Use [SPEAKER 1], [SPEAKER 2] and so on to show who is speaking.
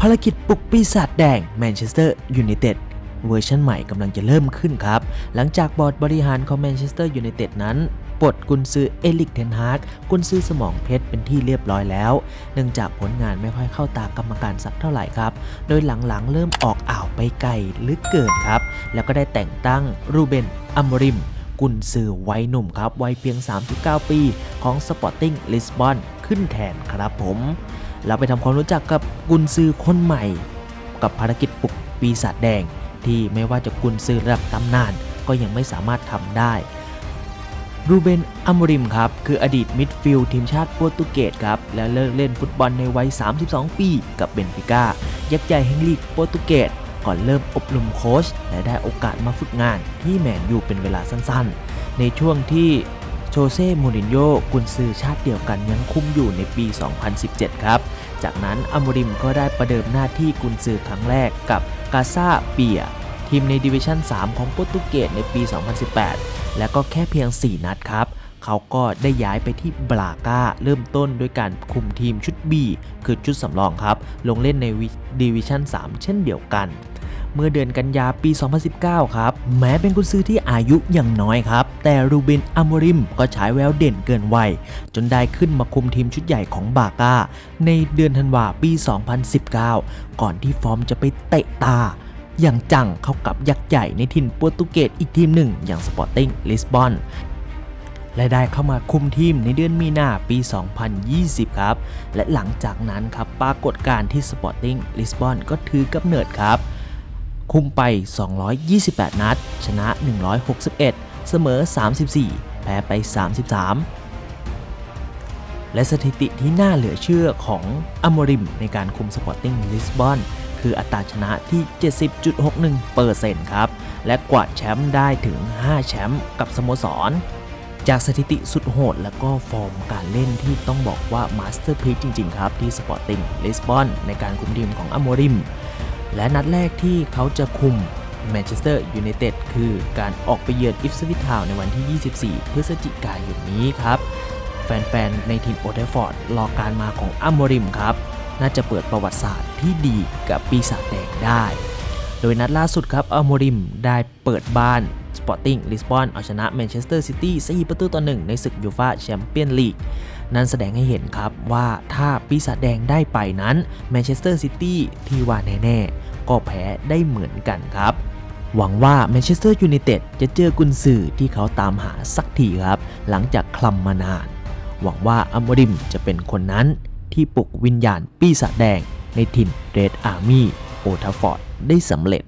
[SPEAKER 1] ภารกิจปลุกปีศาจแดงแมนเชสเตอร์ยูไนเต็ดเวอร์ชันใหม่กำลังจะเริ่มขึ้นครับ หลังจากบอร์ดบริหารของแมนเชสเตอร์ยูไนเต็ดนั้นปลดกุนซือเอลิกเทนฮากกุนซือสมองเพชรเป็นที่เรียบร้อยแล้ว เนื่องจากผลงานไม่ค่อยเข้าตากรรมการสักเท่าไหร่ครับ โดยหลังๆ เริ่มออกอ่าวไปไกลลึกเกินครับ แล้วก็ได้แต่งตั้งรูเบนอัมโมริม กุนซือวัยหนุ่มครับ วัยเพียง 39 ปีของสปอร์ติ้งลิสบอนขึ้นแทนครับผม เราไปทำความรู้จักกับกุนซือคนใหม่ กับภารกิจปลุกปีศาจแดง ที่ไม่ว่าจะกุนซือระดับตำนานก็ยังไม่สามารถทำได้รูเบนอัมโมริมครับ คืออดีตมิดฟิลด์ทีมชาติโปรตุเกสครับ และเลิกเล่นฟุตบอลในวัย 32 ปี กับเบนฟิก้ายักษ์ใหญ่แห่งลีกโปรตุเกสก่อนเริ่มอบรมโค้ชและได้โอกาสมาฝึกงานที่แมนยูเป็นเวลาสั้นๆ ในช่วงที่ โชเซ่มูรินโญ่กุนซือชาติเดียวกันยังคุมอยู่ในปี 2017 ครับ จากนั้นอมโมริมก็ได้ประเดิมหน้าที่กุนซือครั้งแรกกับกาซาเปียทีมในดิวิชั่น 3 ของโปรตุเกสในปี 2018 และก็แค่เพียง 4 นัดครับ เขาก็ได้ย้ายไปที่บราก้า เริ่มต้นด้วยการคุมทีมชุด B คือชุดสำรองครับ ลงเล่นในดิวิชั่น 3 เช่นเดียวกัน เมื่อเดือนกันยาปี 2019 ครับ แม้เป็นกุนซือที่อายุยังน้อยครับ แต่รูเบนอัมริมก็ฉายแววเด่นเกินวัย จนได้ขึ้นมาคุมทีมชุดใหญ่ของบาก้า ในเดือนธันวาปี 2019 ก่อนที่ฟอร์มจะไปเตะตาอย่างจังเข้ากับยักษ์ใหญ่ในถิ่นโปรตุเกสอีกทีมหนึ่ง อย่างสปอร์ติ้งลิสบอนและได้เข้ามาคุมทีมในเดือนมีนาปี 2020 ครับ และหลังจากนั้นครับปรากฏการณ์ที่สปอร์ติ้งลิสบอนก็ถือกำเนิดครับ คุมไป 228 นัด ชนะ 161 เสมอ 34 แพ้ไป 33 และสถิติที่น่าเหลือเชื่อของอโมริมในการคุมสปอร์ติ้งลิสบอนคืออัตราชนะที่ 70.61%ครับ และกวาดแชมป์ได้ถึง 5 แชมป์กับสโมสร จากสถิติสุดโหด และก็ฟอร์มการเล่นที่ต้องบอกว่ามาสเตอร์พีจริง ๆ ครับ ที่สปอร์ติ้งลิสบอนในการคุมทีมของอโมริม และนัดแรกที่เขาจะคุมแมนเชสเตอร์ยูไนเต็ดคือการออกไปเยือนอิฟสวิทาวในวันที่ 24 พฤศจิกายนนี้ครับ แฟนๆ ในทีมโอเทฟอร์ดรอการมาของอัมโมริมครับ น่าจะเปิดประวัติศาสตร์ที่ดีกับปีศาจแดงได้ โดยนัดล่าสุดครับอัมโมริมได้เปิดบ้านสปอร์ติ้งลิสบอนเอาชนะแมนเชสเตอร์ซิตี้4ประตูต่อ1ในศึกยูฟาแชมเปี้ยนลีก นั่นแสดงให้เห็นครับว่าถ้าปีศาจแดงได้ไปนั้นแมนเชสเตอร์ซิตี้ที่ว่าแน่ๆ ก็แพ้ได้เหมือนกันครับหวังว่าแมนเชสเตอร์ยูไนเต็ดจะเจอกุนซือที่เขาตามหาสักทีครับ หลังจากคลำมานาน หวังว่าอัมริมจะเป็นคนนั้น ที่ปลุกวิญญาณปีศาจแดงในถิ่นเรดอาร์มี่โอทาฟอร์ดได้สำเร็จ